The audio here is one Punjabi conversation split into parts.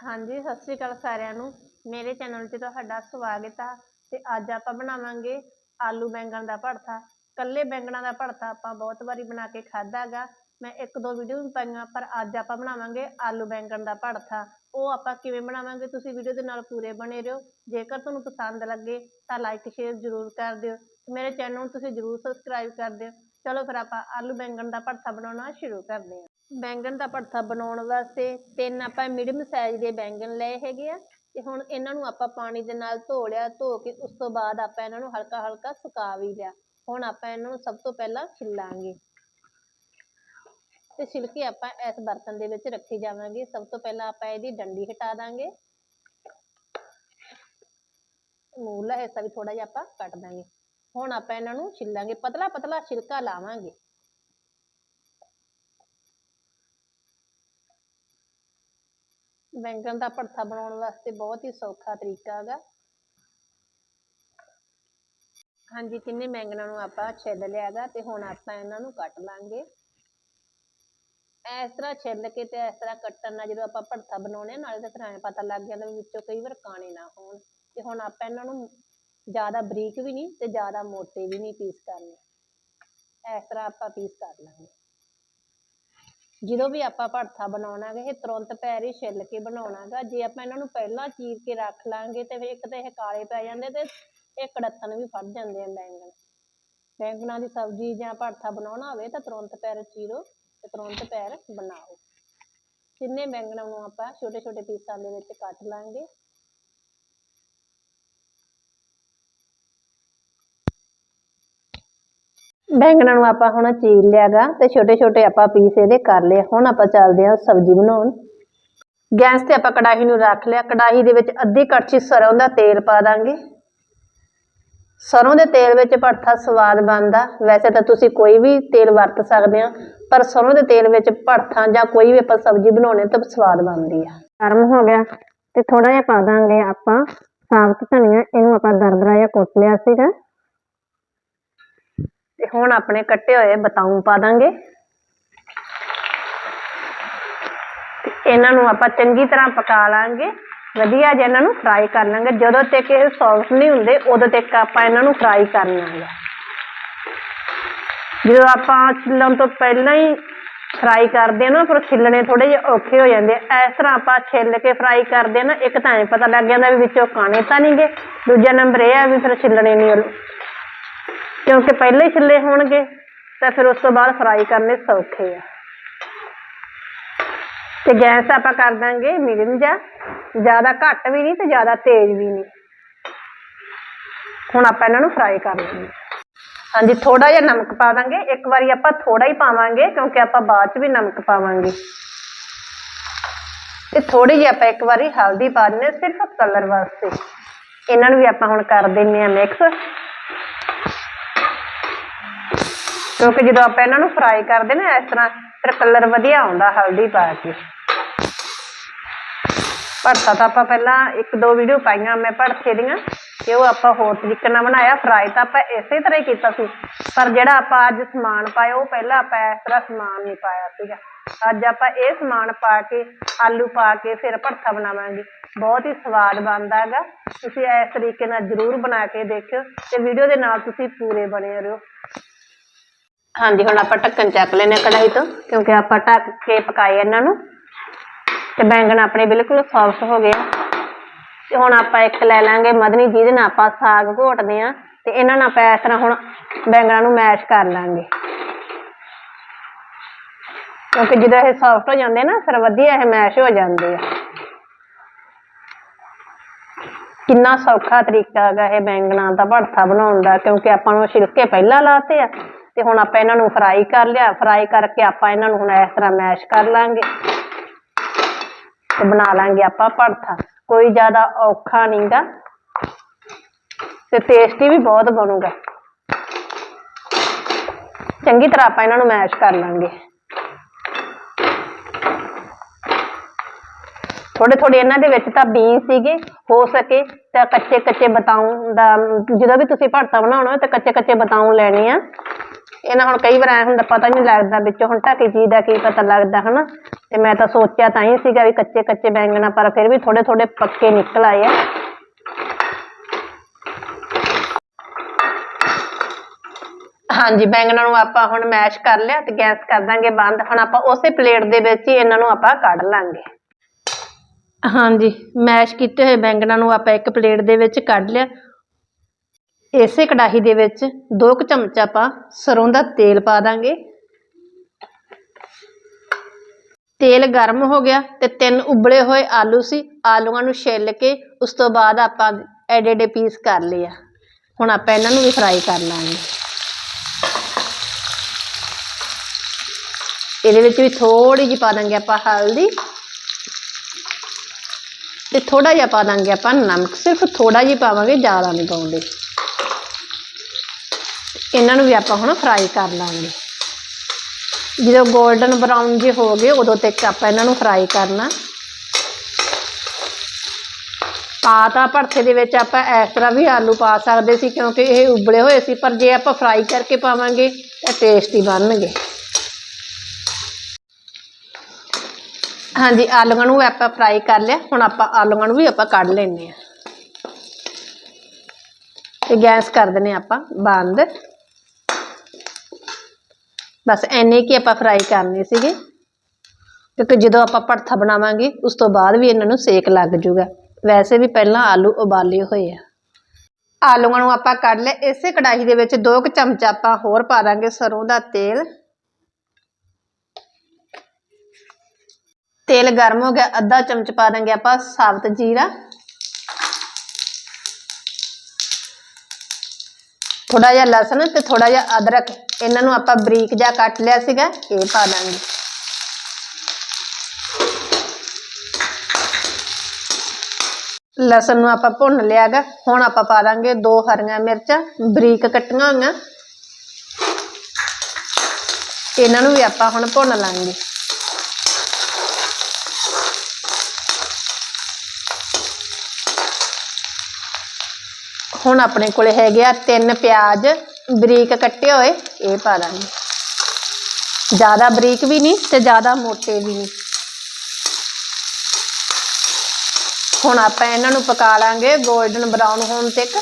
ਹਾਂਜੀ, ਸਤਿ ਸ਼੍ਰੀ ਅਕਾਲ ਸਾਰਿਆਂ ਨੂੰ। ਮੇਰੇ ਚੈਨਲ 'ਤੇ ਤੁਹਾਡਾ ਸਵਾਗਤ ਆ ਤੇ ਅੱਜ ਆਪਾਂ ਬਣਾਵਾਂਗੇ ਆਲੂ ਬੈਂਗਣ ਦਾ ਭੜਥਾ। ਕੱਲੇ ਬੈਂਗਣਾਂ ਦਾ ਭੜਥਾ ਆਪਾਂ ਬਹੁਤ ਵਾਰੀ ਬਣਾ ਕੇ ਖਾਧਾ ਗਾ। ਮੈਂ ਇੱਕ ਦੋ ਵੀਡੀਓ ਵੀ ਪਾਈਆਂ, ਪਰ ਅੱਜ ਆਪਾਂ ਬਣਾਵਾਂਗੇ ਆਲੂ ਬੈਂਗਣ ਦਾ ਭੜਥਾ। ਉਹ ਆਪਾਂ ਕਿਵੇਂ ਬਣਾਵਾਂਗੇ ਤੁਸੀਂ ਵੀਡੀਓ ਦੇ ਨਾਲ ਪੂਰੇ ਬਣੇ ਰਹੋ। ਜੇਕਰ ਤੁਹਾਨੂੰ ਪਸੰਦ ਲੱਗੇ ਤਾਂ ਲਾਈਕ ਸ਼ੇਅਰ ਜ਼ਰੂਰ ਕਰ ਦਿਓ ਮੇਰੇ ਚੈਨਲ ਨੂੰ ਤੁਸੀਂ ਜ਼ਰੂਰ ਸਬਸਕ੍ਰਾਈਬ ਕਰ ਦਿਓ। ਚਲੋ ਫਿਰ ਆਪਾਂ ਆਲੂ ਬੈਂਗਣ ਦਾ ਭੜਥਾ ਬਣਾਉਣਾ ਸ਼ੁਰੂ ਕਰਦੇ ਹਾਂ। ਬੈਂਗਣ ਦਾ ਭੜਥਾ ਬਣਾਉਣ ਵਾਸਤੇ ਤਿੰਨ ਆਪਾਂ ਮੀਡੀਅਮ ਸਾਈਜ਼ ਦੇ ਬੈਂਗਣ ਲਏ ਹੈਗੇ ਆ ਤੇ ਹੁਣ ਇਹਨਾਂ ਨੂੰ ਆਪਾਂ ਪਾਣੀ ਦੇ ਨਾਲ ਧੋ ਲਿਆ, ਧੋ ਕੇ ਉਸ ਤੋਂ ਬਾਅਦ ਆਪਾਂ ਇਹਨਾਂ ਨੂੰ ਹਲਕਾ ਹਲਕਾ ਸੁਕਾ ਵੀ ਲਿਆ। ਹੁਣ ਆਪਾਂ ਇਹਨਾਂ ਨੂੰ ਸਭ ਤੋਂ ਪਹਿਲਾਂ ਛਿੱਲਾਂਗੇ। ਤੇ ਛਿਲਕੇ ਆਪਾਂ ਇਸ ਬਰਤਨ ਦੇ ਵਿੱਚ ਰੱਖੀ ਜਾਵਾਂਗੇ। ਸਭ ਤੋਂ ਪਹਿਲਾਂ ਆਪਾਂ ਇਹਦੀ ਡੰਡੀ ਹਟਾ ਦਾਂਗੇ। ਮੂਲਾ ਹਿੱਸਾ ਵੀ ਥੋੜਾ ਜਿਹਾ ਆਪਾਂ ਕੱਟ ਦਾਂਗੇ। ਹੁਣ ਆਪਾਂ ਇਹਨਾਂ ਨੂੰ ਛਿੱਲਾਂਗੇ। ਪਤਲਾ ਪਤਲਾ ਛਿਲਕਾ ਲਾਵਾਂਗੇ। ਬੈਂਗਣ ਦਾ ਭੜਥਾ ਬਣਾਉਣ ਵਾਸਤੇ ਬਹੁਤ ਹੀ ਸੌਖਾ ਤਰੀਕਾ ਹੈਗਾ। ਹਾਂਜੀ ਤਿੰਨੇ ਬੈਂਗਣਾਂ ਨੂੰ ਆਪਾਂ ਛਿੱਲ ਲਿਆ ਗਾ ਤੇ ਹੁਣ ਆਪਾਂ ਇਹਨਾਂ ਨੂੰ ਕੱਟ ਲਾਂਗੇ। ਇਸ ਤਰ੍ਹਾਂ ਛਿੱਲ ਕੇ ਤੇ ਇਸ ਤਰ੍ਹਾਂ ਕੱਟਣ ਨਾਲ ਜਦੋਂ ਆਪਾਂ ਭੜਥਾ ਬਣਾਉਣੇ ਆ, ਨਾਲੇ ਤਾਂ ਫਿਰ ਐਂ ਪਤਾ ਲੱਗ ਜਾਂਦਾ ਵੀ ਵਿੱਚੋਂ ਕਈ ਵਾਰ ਕਾਣੇ ਨਾ ਹੋਣ। ਤੇ ਹੁਣ ਆਪਾਂ ਇਹਨਾਂ ਨੂੰ ਜ਼ਿਆਦਾ ਬਰੀਕ ਵੀ ਨਹੀਂ ਤੇ ਜ਼ਿਆਦਾ ਮੋਟੇ ਵੀ ਨਹੀਂ ਪੀਸ ਕਰਨੇ। ਇਸ ਤਰ੍ਹਾਂ ਆਪਾਂ ਪੀਸ ਕਰ ਲਾਂਗੇ। ਜਦੋਂ ਵੀ ਆਪਾਂ ਭੜਥਾ ਬਣਾਉਣਾ ਗਾ ਇਹ ਤੁਰੰਤ ਪੈਰ ਹੀ ਛਿੱਲ ਕੇ ਬਣਾਉਣਾ ਗਾ ਜੇ ਆਪਾਂ ਇਹਨਾਂ ਨੂੰ ਪਹਿਲਾਂ ਚੀਰ ਕੇ ਰੱਖ ਲਾਂਗੇ ਤੇ ਫਿਰ ਇੱਕ ਤਾਂ ਇਹ ਕਾਲੇ ਪੈ ਜਾਂਦੇ ਤੇ ਇਹ ਕੜੱਤਣ ਵੀ ਫੜ ਜਾਂਦੇ ਆ ਬੈਂਗਣ। ਬੈਂਗਣਾਂ ਦੀ ਸਬਜ਼ੀ ਜਾਂ ਭੜਥਾ ਬਣਾਉਣਾ ਹੋਵੇ ਤਾਂ ਤੁਰੰਤ ਪੈਰ ਚੀਰੋ ਤੇ ਤੁਰੰਤ ਪੈਰ ਬਣਾਓ। ਤਿੰਨੇ ਬੈਂਗਣਾਂ ਨੂੰ ਆਪਾਂ ਛੋਟੇ ਛੋਟੇ ਪੀਸਾਂ ਦੇ ਵਿੱਚ ਕੱਟ ਲਾਂਗੇ। ਬੈਂਗਣਾ ਨੂੰ ਆਪਾਂ ਹੁਣ ਚੀਰ ਲਿਆ ਗਾ ਤੇ ਛੋਟੇ ਛੋਟੇ ਆਪਾਂ ਪੀਸ ਇਹਦੇ ਕਰ ਲਏ ਹੁਣ ਆਪਾਂ ਚੱਲਦੇ ਹਾਂ ਸਬਜ਼ੀ ਬਣਾਉਣ। ਗੈਸ ਤੇ ਆਪਾਂ ਕੜਾਹੀ ਨੂੰ ਰੱਖ ਲਿਆ। ਕੜਾਹੀ ਦੇ ਵਿੱਚ ਅੱਧੀ ਕੜਛੀ ਸਰੋਂ ਦਾ ਤੇਲ ਪਾ ਦਾਂਗੇ। ਸਰੋਂ ਦੇ ਤੇਲ ਵਿੱਚ ਭੜਥਾ ਸਵਾਦ ਬਣਦਾ। ਵੈਸੇ ਤਾਂ ਤੁਸੀਂ ਕੋਈ ਵੀ ਤੇਲ ਵਰਤ ਸਕਦੇ ਆ, ਪਰ ਸਰੋਂ ਦੇ ਤੇਲ ਵਿੱਚ ਭੜਥਾ ਜਾਂ ਕੋਈ ਵੀ ਆਪਾਂ ਸਬਜ਼ੀ ਬਣਾਉਣੇ ਤਾਂ ਸਵਾਦ ਬਣਦੀ ਆ। ਗਰਮ ਹੋ ਗਿਆ ਤੇ ਥੋੜਾ ਜਿਹਾ ਪਾ ਦਾਂਗੇ ਆਪਾਂ ਸਾਬਤ ਧਨੀਆ। ਇਹਨੂੰ ਆਪਾਂ ਦਰਦਰਾ ਜਿਹਾ ਕੁੱਟ ਲਿਆ ਸੀਗਾ। ਤੇ ਹੁਣ ਆਪਣੇ ਕੱਟੇ ਹੋਏ ਬਤਾਊ ਪਾ ਦਾਂਗੇ। ਇਹਨਾਂ ਨੂੰ ਆਪਾਂ ਚੰਗੀ ਤਰ੍ਹਾਂ ਪਕਾ ਲਾਂਗੇ। ਵਧੀਆ ਜਿਹਾ ਇਹਨਾਂ ਨੂੰ ਫਰਾਈ ਕਰ ਲਾਂਗੇ। ਜਦੋਂ ਤੱਕ ਇਹ ਸੌਫਟ ਨਹੀਂ ਹੁੰਦੇ, ਉਦੋਂ ਤੱਕ ਆਪਾਂ ਇਹਨਾਂ ਨੂੰ ਫਰਾਈ ਕਰਨਾ ਹੈ ਜਦੋਂ ਆਪਾਂ ਛਿੱਲਣ ਤੋਂ ਪਹਿਲਾਂ ਹੀ ਫਰਾਈ ਕਰਦੇ ਆ ਨਾ, ਫਿਰ ਛਿੱਲਣੇ ਥੋੜੇ ਜਿਹੇ ਔਖੇ ਹੋ ਜਾਂਦੇ ਆ। ਇਸ ਤਰ੍ਹਾਂ ਆਪਾਂ ਛਿੱਲ ਕੇ ਫਰਾਈ ਕਰਦੇ ਆ ਨਾ, ਇੱਕ ਤਾਂ ਐਂ ਪਤਾ ਲੱਗ ਜਾਂਦਾ ਵੀ ਵਿੱਚੋਂ ਕਾਣੇ ਤਾਂ ਨਹੀਂਗੇ ਦੂਜਾ ਨੰਬਰ ਇਹ ਆ ਵੀ ਫਿਰ ਛਿੱਲਣੇ ਨਹੀਂ ਕਿਉਂਕਿ ਪਹਿਲੇ ਛਿੱਲੇ ਹੋਣਗੇ, ਤਾਂ ਫਿਰ ਉਸ ਤੋਂ ਬਾਅਦ ਫਰਾਈ ਕਰਨੇ ਸੌਖੇ ਆ। ਤੇ ਗੈਸ ਆਪਾਂ ਕਰ ਦਾਂਗੇ ਮੀਡੀਅਮ ਜਾਂ ਜ਼ਿਆਦਾ ਘੱਟ ਵੀ ਨਹੀਂ ਤੇ ਜ਼ਿਆਦਾ ਤੇਜ਼ ਵੀ ਨਹੀਂ। ਹੁਣ ਆਪਾਂ ਇਹਨਾਂ ਨੂੰ ਫਰਾਈ ਕਰ ਲਾਂਗੇ ਹਾਂਜੀ ਥੋੜਾ ਜਿਹਾ ਨਮਕ ਪਾ ਦਾਂਗੇ। ਇੱਕ ਵਾਰੀ ਆਪਾਂ ਥੋੜਾ ਹੀ ਪਾਵਾਂਗੇ, ਕਿਉਂਕਿ ਆਪਾਂ ਬਾਅਦ ਚ ਵੀ ਨਮਕ ਪਾਵਾਂਗੇ। ਤੇ ਥੋੜੀ ਜਿਹੀ ਆਪਾਂ ਇੱਕ ਵਾਰੀ ਹਲਦੀ ਪਾ ਦਿੰਦੇ ਹਾਂ ਸਿਰਫ ਕਲਰ ਵਾਸਤੇ। ਇਹਨਾਂ ਨੂੰ ਵੀ ਆਪਾਂ ਹੁਣ ਕਰ ਦਿੰਨੇ ਆ ਮਿਕਸ ਕਿਉਂਕਿ ਜਦੋਂ ਆਪਾਂ ਇਹਨਾਂ ਨੂੰ ਫਰਾਈ ਕਰਦੇ ਨਾ, ਇਸ ਤਰ੍ਹਾਂ ਫਿਰ ਕਲਰ ਵਧੀਆ ਆਉਂਦਾ, ਹਲਦੀ ਪਾ ਕੇ। ਭੜਥਾ ਤਾਂ ਆਪਾਂ ਪਹਿਲਾਂ ਇੱਕ ਦੋ ਵੀਡੀਓ ਪਾਈਆਂ, ਮੈਂ ਭੜਥੇ ਦੀਆਂ, ਤੇ ਉਹ ਆਪਾਂ ਹੋਰ ਤਰੀਕੇ ਨਾਲ ਬਣਾਇਆ। ਫਰਾਈ ਤਾਂ ਆਪਾਂ ਇਸੇ ਤਰ੍ਹਾਂ ਹੀ ਕੀਤਾ ਸੀ। ਪਰ ਜਿਹੜਾ ਆਪਾਂ ਅੱਜ ਸਮਾਨ ਪਾਇਆ, ਉਹ ਪਹਿਲਾਂ ਆਪਾਂ ਇਸ ਤਰ੍ਹਾਂ ਸਮਾਨ ਨਹੀਂ ਪਾਇਆ ਸੀਗਾ। ਅੱਜ ਆਪਾਂ ਇਹ ਸਮਾਨ ਪਾ ਕੇ, ਆਲੂ ਪਾ ਕੇ ਫਿਰ ਭੜਥਾ ਬਣਾਵਾਂਗੇ। ਬਹੁਤ ਹੀ ਸਵਾਦ ਬਣਦਾ ਹੈਗਾ। ਤੁਸੀਂ ਇਸ ਤਰੀਕੇ ਨਾਲ ਜ਼ਰੂਰ ਬਣਾ ਕੇ ਦੇਖਿਓ ਤੇ ਵੀਡੀਓ ਦੇ ਨਾਲ ਤੁਸੀਂ ਪੂਰੇ ਬਣੇ ਰਹੋ। ਹਾਂਜੀ, ਹੁਣ ਆਪਾਂ ਢੱਕਣ ਚੱਕ ਲੈਨੇ ਕੜਾਈ ਤੋਂ, ਕਿਉਂਕਿ ਆਪਾਂ ਢੱਕ ਕੇ ਪਕਾਏ ਇਹਨਾਂ ਨੂੰ। ਤੇ ਬੈਂਗਣ ਆਪਣੇ ਬਿਲਕੁਲ ਸੌਫਟ ਹੋ ਗਏ ਤੇ ਹੁਣ ਆਪਾਂ ਇੱਕ ਲੈ ਲਾਂਗੇ ਮਧਨੀ ਜਿਹਦੇ ਨਾਲ ਆਪਾਂ ਸਾਗ ਘੋਟਦੇ ਆ ਤੇ ਇਹਨਾਂ ਨਾਲ ਆਪਾਂ ਇਸ ਤਰ੍ਹਾਂ ਹੁਣ ਬੈਂਗਣਾਂ ਨੂੰ ਮੈਸ਼ ਕਰ ਲਾਂਗੇ। ਕਿਉਂਕਿ ਜਦੋਂ ਇਹ ਸੌਫਟ ਹੋ ਜਾਂਦੇ ਨਾ, ਫਿਰ ਵਧੀਆ ਇਹ ਮੈਸ਼ ਹੋ ਜਾਂਦੇ ਆ। ਕਿੰਨਾ ਸੌਖਾ ਤਰੀਕਾ ਹੈਗਾ ਇਹ ਬੈਂਗਣਾ ਦਾ ਭੜਥਾ ਬਣਾਉਣ ਦਾ, ਕਿਉਂਕਿ ਆਪਾਂ ਨੂੰ ਛਿਲਕੇ ਪਹਿਲਾਂ ਲਾਤੇ ਆ। ਤੇ ਹੁਣ ਆਪਾਂ ਇਹਨਾਂ ਨੂੰ ਫਰਾਈ ਕਰ ਲਿਆ। ਫਰਾਈ ਕਰਕੇ ਆਪਾਂ ਇਹਨਾਂ ਨੂੰ ਹੁਣ ਇਸ ਤਰ੍ਹਾਂ ਮੈਸ਼ ਕਰ ਲਾਂਗੇ ਤੇ ਬਣਾ ਲਾਂਗੇ ਆਪਾਂ ਭੜਥਾ ਕੋਈ ਜ਼ਿਆਦਾ ਔਖਾ ਨਹੀਂਗਾ ਤੇ ਟੇਸਟੀ ਵੀ ਬਹੁਤ ਬਣੂਗਾ। ਚੰਗੀ ਤਰ੍ਹਾਂ ਆਪਾਂ ਇਹਨਾਂ ਨੂੰ ਮੈਸ਼ ਕਰ ਲਾਂਗੇ। ਥੋੜੇ ਥੋੜੇ ਇਹਨਾਂ ਦੇ ਵਿੱਚ ਤਾਂ ਬੀਨ ਸੀਗੇ, ਹੋ ਸਕੇ ਤਾਂ ਕੱਚੇ ਕੱਚੇ ਬਤਾਉ ਦਾ, ਜਦੋਂ ਵੀ ਤੁਸੀਂ ਭੜਥਾ ਬਣਾਉਣਾ ਤਾਂ ਕੱਚੇ ਕੱਚੇ ਬਤਾਉ ਲੈਣੇ ਆ। ਇਹਨਾਂ ਹੁਣ ਕਈ ਵਾਰ ਐ ਹੁੰਦਾ, ਪਤਾ ਨਹੀਂ ਲੱਗਦਾ ਵਿੱਚੋਂ ਹੁਣ ਢੱਕੀ ਚੀਜ਼ ਦਾ ਕੀ ਪਤਾ ਲੱਗਦਾ, ਹਨਾ? ਤੇ ਮੈਂ ਤਾਂ ਸੋਚਿਆ ਤਾਂ ਹੀ ਸੀਗਾ ਵੀ ਕੱਚੇ ਕੱਚੇ ਬੈਂਗਣਾ ਪਰ ਫਿਰ ਵੀ ਥੋੜੇ ਥੋੜੇ ਪੱਕੇ ਨਿਕਲ ਆਏ ਆ। ਹਾਂਜੀ, ਬੈਂਗਣਾ ਨੂੰ ਆਪਾਂ ਹੁਣ ਮੈਸ਼ ਕਰ ਲਿਆ ਤੇ ਗੈਸ ਕਰ ਦਾਂਗੇ ਬੰਦ। ਹੁਣ ਆਪਾਂ ਉਸੇ ਪਲੇਟ ਦੇ ਵਿੱਚ ਹੀ ਇਹਨਾਂ ਨੂੰ ਆਪਾਂ ਕੱਢ ਲਾਂਗੇ। ਹਾਂਜੀ, ਮੈਸ਼ ਕੀਤੇ ਹੋਏ ਬੈਂਗਣਾ ਨੂੰ ਆਪਾਂ ਇੱਕ ਪਲੇਟ ਦੇ ਵਿੱਚ ਕੱਢ ਲਿਆ। ਇਸੇ ਕੜਾਹੀ ਦੇ ਵਿੱਚ ਦੋ ਕੁ ਚਮਚ ਆਪਾਂ ਸਰੋਂ ਦਾ ਤੇਲ ਪਾ ਦਾਂਗੇ। ਤੇਲ ਗਰਮ ਹੋ ਗਿਆ ਤੇ ਤਿੰਨ ਉਬਲੇ ਹੋਏ ਆਲੂ ਸੀ, ਆਲੂਆਂ ਨੂੰ ਛਿੱਲ ਕੇ ਉਸ ਤੋਂ ਬਾਅਦ ਆਪਾਂ ਐਡੇ ਐਡੇ ਪੀਸ ਕਰ ਲਏ ਆ। ਹੁਣ ਆਪਾਂ ਇਹਨਾਂ ਨੂੰ ਵੀ ਫਰਾਈ ਕਰ ਲਾਂਗੇ। ਇਹਦੇ ਵਿੱਚ ਵੀ ਥੋੜੀ ਜਿਹੀ ਪਾ ਦਾਂਗੇ ਆਪਾਂ ਹਲਦੀ ਤੇ ਥੋੜਾ ਜਿਹਾ ਪਾ ਦਾਂਗੇ ਆਪਾਂ ਨਮਕ, ਸਿਰਫ ਥੋੜਾ ਜਿਹਾ ਪਾਵਾਂਗੇ ਜ਼ਿਆਦਾ ਨਹੀਂ ਪਾਉਂਦੇ ਇਹਨਾਂ ਨੂੰ ਵੀ ਆਪਾਂ ਹੁਣ ਫਰਾਈ ਕਰ ਲਾਂਗੇ। ਜਦੋਂ 골ਡਨ ਬਰਾਊਨ ਜੇ ਹੋ ਗਏ, ਉਦੋਂ ਤੱਕ ਆਪਾਂ ਇਹਨਾਂ ਨੂੰ ਫਰਾਈ ਕਰਨਾ। ਪਾ ਤਾਂ ਭਰਥੇ ਦੇ ਵਿੱਚ ਆਪਾਂ ਇਸ ਤਰ੍ਹਾਂ ਵੀ ਆਲੂ ਪਾ ਸਕਦੇ ਸੀ, ਕਿਉਂਕਿ ਇਹ ਉਬਲੇ ਹੋਏ ਸੀ, ਪਰ ਜੇ ਆਪਾਂ ਫਰਾਈ ਕਰਕੇ ਪਾਵਾਂਗੇ, ਤਾਂ ਟੇਸਟੀ ਬਣਨਗੇ। ਹਾਂਜੀ, ਆਲੂਆਂ ਨੂੰ ਆਪਾਂ ਫਰਾਈ ਕਰ ਲਿਆ। ਹੁਣ ਆਪਾਂ ਆਲੂਆਂ ਨੂੰ ਵੀ ਆਪਾਂ ਕੱਢ ਲੈਣੇ ਆ ਤੇ ਗੈਸ ਕਰ ਦਿੰਨੇ ਆਪਾਂ ਬੰਦ। ਬਸ ਐਨੇ ਕੀ ਆਪਾਂ ਫਰਾਈ ਕਰਨੇ ਸੀਗੇ। ਕਿਉਂਕਿ ਜਦੋਂ ਆਪਾਂ ਭੜਥਾ ਬਣਾਵਾਂਗੇ, ਉਸ ਤੋਂ ਬਾਅਦ ਵੀ ਇਹਨਾਂ ਨੂੰ ਸੇਕ ਲੱਗ ਜਾਊਗਾ ਵੈਸੇ ਵੀ ਪਹਿਲਾਂ ਆਲੂ ਉਬਾਲੇ ਹੋਏ ਆ। ਆਲੂਆਂ ਨੂੰ ਆਪਾਂ ਕੱਢ ਲਏ ਇਸੇ ਕੜਾਹੀ ਦੇ ਵਿੱਚ ਦੋ ਕੁ ਚਮਚ ਆਪਾਂ ਹੋਰ ਪਾ ਦਾਂਗੇ ਸਰੋਂ ਦਾ ਤੇਲ। ਤੇਲ ਗਰਮ ਹੋ ਗਿਆ। ਅੱਧਾ ਚਮਚ ਪਾ ਦਾਂਗੇ ਆਪਾਂ ਸਾਬਤ ਜੀਰਾ। ਥੋੜਾ ਜਿਹਾ ਲਸਣ ਤੇ ਥੋੜਾ ਜਿਹਾ ਅਦਰਕ। ਇਹਨਾਂ ਨੂੰ ਆਪਾਂ ਬਰੀਕ ਜਿਹਾ ਕੱਟ ਲਿਆ ਸੀਗਾ, ਇਹ ਪਾ ਦਾਂਗੇ। ਲਸਣ ਨੂੰ ਆਪਾਂ ਭੁੰਨ ਲਿਆਗਾ, ਹੁਣ ਆਪਾਂ ਪਾ ਦਾਂਗੇ ਦੋ ਹਰੀਆਂ ਮਿਰਚਾਂ, ਬਰੀਕ ਕੱਟੀਆਂ ਹੋਈਆਂ। ਇਹਨਾਂ ਨੂੰ ਵੀ ਆਪਾਂ ਹੁਣ ਭੁੰਨ ਲਾਂਗੇ। ਹੁਣ ਆਪਣੇ ਕੋਲੇ ਹੈਗੇ ਆ ਤਿੰਨ ਪਿਆਜ਼। ਬਰੀਕ ਕੱਟੇ ਹੋਏ, ਇਹ ਪਾ ਦਾਂਗੇ। ਜ਼ਿਆਦਾ ਬਰੀਕ ਵੀ ਨਹੀਂ ਤੇ ਜ਼ਿਆਦਾ ਮੋਟੇ ਵੀ ਨਹੀਂ। ਹੁਣ ਆਪਾਂ ਇਹਨਾਂ ਨੂੰ ਪਕਾ ਲਾਂਗੇ 골ਡਨ ਬਰਾਊਨ ਹੋਣ ਤੱਕ।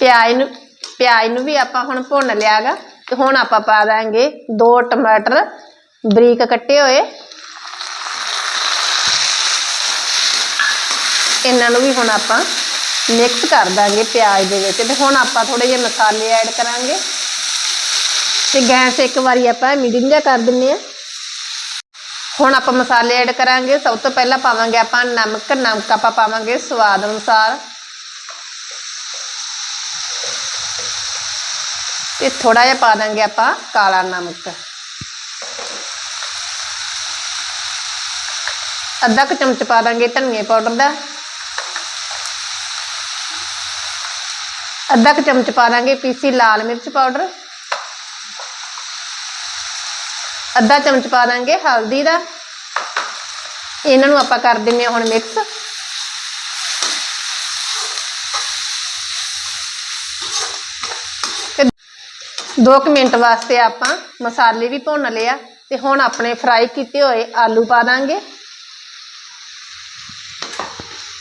ਪਿਆਜ਼ ਨੂੰ ਪਿਆਜ਼ ਨੂੰ ਵੀ ਆਪਾਂ ਹੁਣ ਭੁੰਨ ਲਿਆਗਾ ਤੇ ਹੁਣ ਆਪਾਂ ਪਾ ਦਾਂਗੇ ਦੋ ਟਮਾਟਰ ਬਰੀਕ ਕੱਟੇ ਹੋਏ। ਇਹਨਾਂ ਨੂੰ ਵੀ ਹੁਣ ਆਪਾਂ ਮਿਕਸ ਕਰ ਦਾਂਗੇ ਪਿਆਜ਼ ਦੇ ਵਿੱਚ ਤੇ ਹੁਣ ਆਪਾਂ ਥੋੜੇ ਜਿਹੇ ਮਸਾਲੇ ਐਡ ਕਰਾਂਗੇ। ਤੇ ਗੈਸ ਇੱਕ ਵਾਰੀ ਆਪਾਂ ਮੀਡੀਅਮ ਜਿਹਾ ਕਰ ਦਿੰਨੇ ਆ ਹੁਣ ਆਪਾਂ ਮਸਾਲੇ ਐਡ ਕਰਾਂਗੇ। ਸਭ ਤੋਂ ਪਹਿਲਾਂ ਪਾਵਾਂਗੇ ਆਪਾਂ ਨਮਕ। ਨਮਕ ਆਪਾਂ ਪਾਵਾਂਗੇ ਸਵਾਦ ਅਨੁਸਾਰ। ਤੇ ਥੋੜਾ ਜਿਹਾ ਪਾ ਦਾਂਗੇ ਆਪਾਂ ਕਾਲਾ ਨਮਕ। ਅੱਧਾ ਕੁ ਚਮਚ ਪਾ ਦਾਂਗੇ ਧਨੀਏ ਪਾਊਡਰ ਦਾ। ਅੱਧਾ ਕੁ ਚਮਚ ਪਾ ਦਾਂਗੇ ਪੀਸੀ ਲਾਲ ਮਿਰਚ ਪਾਊਡਰ। ਅੱਧਾ ਚਮਚ ਪਾ ਦਾਂਗੇ ਹਲਦੀ ਦਾ। ਇਹਨਾਂ ਨੂੰ ਆਪਾਂ ਕਰ ਦਿੰਨੇ ਹੁਣ ਮਿਕਸ ਤੇ 2 ਮਿੰਟ ਵਾਸਤੇ ਆਪਾਂ ਮਸਾਲੇ ਵੀ ਭੁੰਨ ਲਿਆ ਤੇ ਹੁਣ ਆਪਣੇ ਫਰਾਈ ਕੀਤੇ ਹੋਏ ਆਲੂ ਪਾ ਦਾਂਗੇ।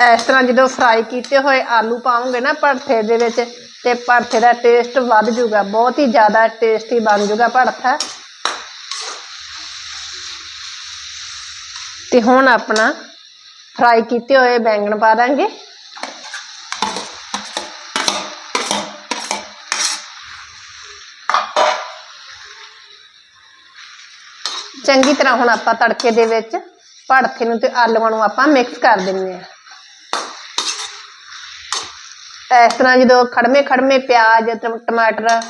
ਇਸ ਤਰ੍ਹਾਂ ਜਦੋਂ ਫਰਾਈ ਕੀਤੇ ਹੋਏ ਆਲੂ ਪਾਉਂਗੇ ਨਾ ਭੜਥੇ ਦੇ ਵਿੱਚ, ਤੇ ਭੜਥੇ ਦਾ ਟੇਸਟ ਵੱਧ ਜਾਊਗਾ, ਬਹੁਤ ਹੀ ਜ਼ਿਆਦਾ ਟੇਸਟੀ ਬਣ ਜਾਊਗਾ ਭੜਥਾ। ਤੇ ਹੁਣ ਆਪਣਾ ਫਰਾਈ ਕੀਤੇ ਹੋਏ ਬੈਂਗਣ ਪਾ ਦਾਂਗੇ। ਚੰਗੀ ਤਰ੍ਹਾਂ ਹੁਣ ਆਪਾਂ ਤੜਕੇ ਦੇ ਵਿੱਚ ਭੜਥੇ ਨੂੰ ਤੇ ਆਲੂਆਂ ਨੂੰ ਆਪਾਂ ਮਿਕਸ ਕਰ ਦਿੰਨੇ ਆ ਇਸ ਤਰ੍ਹਾਂ ਜਦੋਂ ਖੜਮੇ ਖੜਮੇ ਪਿਆਜ਼, ਟਮ- ਟਮਾਟਰ,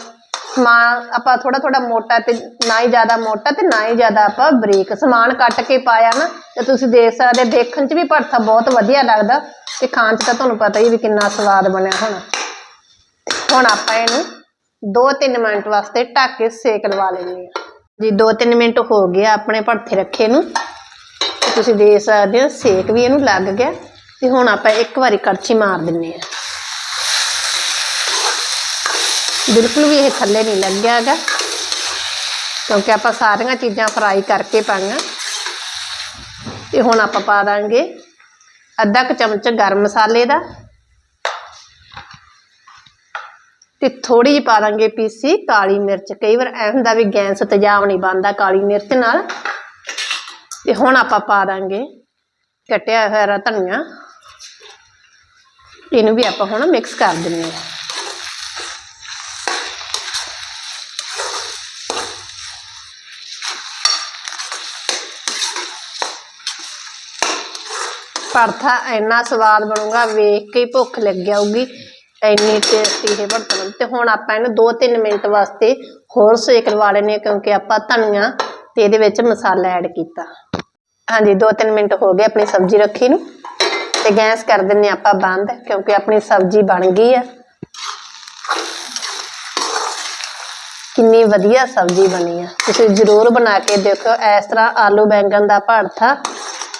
ਸਮਾਨ ਆਪਾਂ ਥੋੜਾ ਥੋੜਾ ਮੋਟਾ ਤੇ ਨਾ ਹੀ ਜ਼ਿਆਦਾ ਮੋਟਾ ਤੇ ਨਾ ਹੀ ਜ਼ਿਆਦਾ ਆਪਾਂ ਬਰੀਕ ਸਮਾਨ ਕੱਟ ਕੇ ਪਾਇਆ ਨਾ, ਤੇ ਤੁਸੀਂ ਦੇਖ ਸਕਦੇ ਦੇਖਣ 'ਚ ਵੀ ਭਰਥਾ ਬਹੁਤ ਵਧੀਆ ਲੱਗਦਾ ਤੇ ਖਾਣ 'ਚ ਤਾਂ ਤੁਹਾਨੂੰ ਪਤਾ ਹੀ ਵੀ ਕਿੰਨਾ ਸਵਾਦ ਬਣਿਆ ਹੋਣਾ। ਹੁਣ ਆਪਾਂ ਇਹਨੂੰ 2-3 ਮਿੰਟ ਵਾਸਤੇ ਢੱਕ ਕੇ ਸੇਕ ਲਵਾ ਲੈਂਦੇ ਹਾਂ। ਜੀ 2-3 ਮਿੰਟ ਹੋ ਗਏ ਆ ਆਪਣੇ ਭਰਥੇ ਰੱਖੇ ਨੂੰ। ਤੇ ਤੁਸੀਂ ਦੇਖ ਸਕਦੇ ਹੋ, ਸੇਕ ਵੀ ਇਹਨੂੰ ਲੱਗ ਗਿਆ। ਤੇ ਹੁਣ ਆਪਾਂ ਇੱਕ ਵਾਰੀ ਕੜਛੀ ਮਾਰ ਦਿੰਨੇ ਆ ਬਿਲਕੁਲ ਵੀ ਇਹ ਥੱਲੇ ਨਹੀਂ ਲੱਗਿਆ ਹੈਗਾ। ਕਿਉਂਕਿ ਆਪਾਂ ਸਾਰੀਆਂ ਚੀਜ਼ਾਂ ਫਰਾਈ ਕਰਕੇ ਪਾਈਆਂ। ਤੇ ਹੁਣ ਆਪਾਂ ਪਾ ਦਾਂਗੇ ਅੱਧਾ ਕੁ ਚਮਚ ਗਰਮ ਮਸਾਲੇ ਦਾ। ਤੇ ਥੋੜੀ ਜਿਹੀ ਪਾ ਦਾਂਗੇ ਪੀਸੀ ਕਾਲੀ ਮਿਰਚ। ਕਈ ਵਾਰ ਐ ਹੁੰਦਾ ਵੀ ਗੈਸ ਤੇਜ਼ਾਬ ਨਹੀਂ ਬਣਦਾ ਕਾਲੀ ਮਿਰਚ ਨਾਲ। ਤੇ ਹੁਣ ਆਪਾਂ ਪਾ ਦਾਂਗੇ ਕੱਟਿਆ ਹੋਇਆ ਧਨੀਆ। ਇਹਨੂੰ ਵੀ ਆਪਾਂ ਹੁਣ ਮਿਕਸ ਕਰ ਦਿੰਦੇ ਹਾਂ। ਭਰਥਾ ਇੰਨਾ ਸਵਾਦ ਬਣੂਗਾ, ਵੇਖ ਕੇ ਹੀ ਭੁੱਖ ਲੱਗ ਜਾਊਗੀ। ਇੰਨੀ ਟੇਸਟੀ ਇਹ ਭਰਥਾ ਤੇ ਹੁਣ ਆਪਾਂ ਇਹਨੂੰ 2-3 ਮਿੰਟ ਵਾਸਤੇ ਹੋਰ ਸੇਕ ਲਵਾ ਲੈਣੇ ਕਿਉਂਕਿ ਆਪਾਂ ਧਨੀਆ ਤੇ ਇਹਦੇ ਵਿੱਚ ਮਸਾਲਾ ਐਡ ਕੀਤਾ। ਹਾਂਜੀ 2-3 ਮਿੰਟ ਹੋ ਗਏ ਆਪਣੀ ਸਬਜ਼ੀ ਰੱਖੀ ਨੂੰ। ਤੇ ਗੈਸ ਕਰ ਦਿੰਨੇ ਆਪਾਂ ਬੰਦ, ਕਿਉਂਕਿ ਆਪਣੀ ਸਬਜ਼ੀ ਬਣ ਗਈ ਆ। ਕਿੰਨੀ ਵਧੀਆ ਸਬਜ਼ੀ ਬਣੀ ਆ। ਤੁਸੀਂ ਜ਼ਰੂਰ ਬਣਾ ਕੇ ਦੇਖੋ ਇਸ ਤਰ੍ਹਾਂ ਆਲੂ ਬੈਂਗਣ ਦਾ ਭਰਥਾ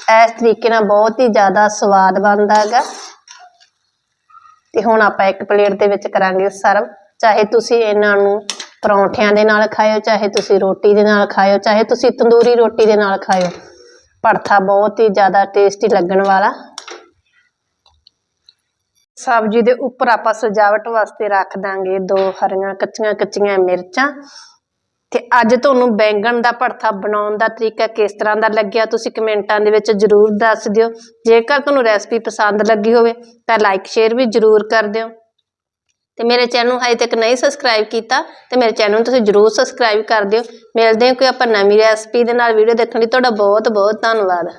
ਇਸ ਤਰੀਕੇ ਨਾਲ ਬਹੁਤ ਹੀ ਜ਼ਿਆਦਾ ਸਵਾਦ ਬਣਦਾ ਹੈਗਾ। ਤੇ ਹੁਣ ਆਪਾਂ ਇੱਕ ਪਲੇਟ ਦੇ ਵਿੱਚ ਕਰਾਂਗੇ ਸਰਵ। ਚਾਹੇ ਤੁਸੀਂ ਇਹਨਾਂ ਨੂੰ ਪਰੌਂਠਿਆਂ ਦੇ ਨਾਲ ਖਾਇਓ, ਚਾਹੇ ਤੁਸੀਂ ਰੋਟੀ ਦੇ ਨਾਲ ਖਾਇਓ, ਚਾਹੇ ਤੁਸੀਂ ਤੰਦੂਰੀ ਰੋਟੀ ਦੇ ਨਾਲ ਖਾਇਓ। ਪਰਥਾ ਬਹੁਤ ਹੀ ਜ਼ਿਆਦਾ ਟੇਸਟੀ ਲੱਗਣ ਵਾਲਾ। ਸਬਜ਼ੀ ਦੇ ਉੱਪਰ ਆਪਾਂ ਸਜਾਵਟ ਵਾਸਤੇ ਰੱਖ ਦਾਂਗੇ ਦੋ ਹਰੀਆਂ ਕੱਚੀਆਂ ਕੱਚੀਆਂ ਮਿਰਚਾਂ। ਤੇ ਅੱਜ ਤੁਹਾਨੂੰ ਬੈਂਗਣ ਦਾ ਭੜਥਾ ਬਣਾਉਣ ਦਾ ਤਰੀਕਾ ਕਿਸ ਤਰ੍ਹਾਂ ਦਾ ਲੱਗਿਆ, ਤੁਸੀਂ ਕਮੈਂਟਾਂ ਦੇ ਵਿੱਚ ਜਰੂਰ ਦੱਸ ਦਿਓ। ਜੇਕਰ ਤੁਹਾਨੂੰ ਰੈਸਪੀ ਪਸੰਦ ਲੱਗੀ ਹੋਵੇ, ਤਾਂ ਲਾਈਕ ਸ਼ੇਅਰ ਵੀ ਜਰੂਰ ਕਰ ਦਿਓ। ਤੇ ਮੇਰੇ ਚੈਨਲ ਨੂੰ ਹਜੇ ਤੱਕ ਨਹੀਂ ਸਬਸਕ੍ਰਾਈਬ ਕੀਤਾ, ਤੇ ਮੇਰੇ ਚੈਨਲ ਨੂੰ ਤੁਸੀਂ ਜਰੂਰ ਸਬਸਕ੍ਰਾਈਬ ਕਰ ਦਿਓ। ਮਿਲਦੇ ਹਾਂ ਕੋਈ ਆਪਾਂ ਨਵੀਂ ਰੈਸਪੀ ਦੇ ਨਾਲ, ਵੀਡੀਓ ਦੇਖਣ ਲਈ। ਤੁਹਾਡਾ ਬਹੁਤ ਬਹੁਤ ਧੰਨਵਾਦ।